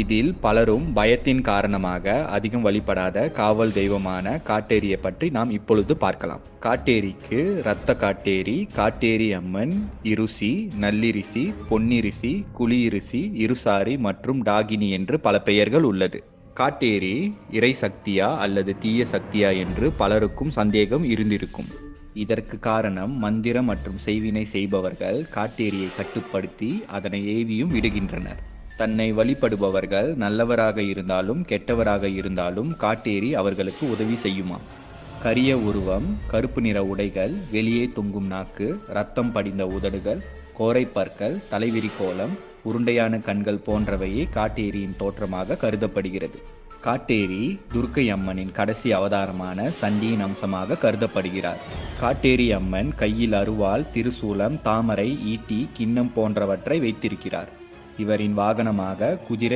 இதில் பலரும் பயத்தின் காரணமாக அதிகம் வழிபடாத காவல் தெய்வமான காட்டேரியை பற்றி நாம் இப்பொழுது பார்க்கலாம். காட்டேரிக்கு இரத்த காட்டேரி காட்டேரி அம்மன் இருசி நல்லிரிசி பொன்னிரிசி குளிரிசி இருசாரி மற்றும் டாகினி என்று பல பெயர்கள் உள்ளது. காட்டேரி இறை சக்தியா அல்லது தீய சக்தியா என்று பலருக்கும் சந்தேகம் இருந்திருக்கும். இதற்கு காரணம் மந்திரம் மற்றும் செய்வினை செய்பவர்கள் காட்டேரியை கட்டுப்படுத்தி அதனை ஏவியும் விடுகின்றனர். தன்னை வழிபடுபவர்கள் நல்லவராக இருந்தாலும் கெட்டவராக இருந்தாலும் காட்டேரி அவர்களுக்கு உதவி செய்யுமா? கரிய உருவம் கருப்பு நிற உடைகள் வெளியே தொங்கும் நாக்கு ரத்தம் படிந்த உதடுகள் கோரைப்பற்கள் தலைவிரி கோலம் உருண்டையான கண்கள் போன்றவையே காட்டேரியின் தோற்றமாக கருதப்படுகிறது. காட்டேரி துர்க்கை அம்மனின் கடைசி அவதாரமான சண்டியின் அம்சமாக கருதப்படுகிறார். காட்டேரி அம்மன் கையில் அருவாள் திருசூலம் தாமரை ஈட்டி கிண்ணம் போன்றவற்றை வைத்திருக்கிறார். இவரின் வாகனமாக குதிரை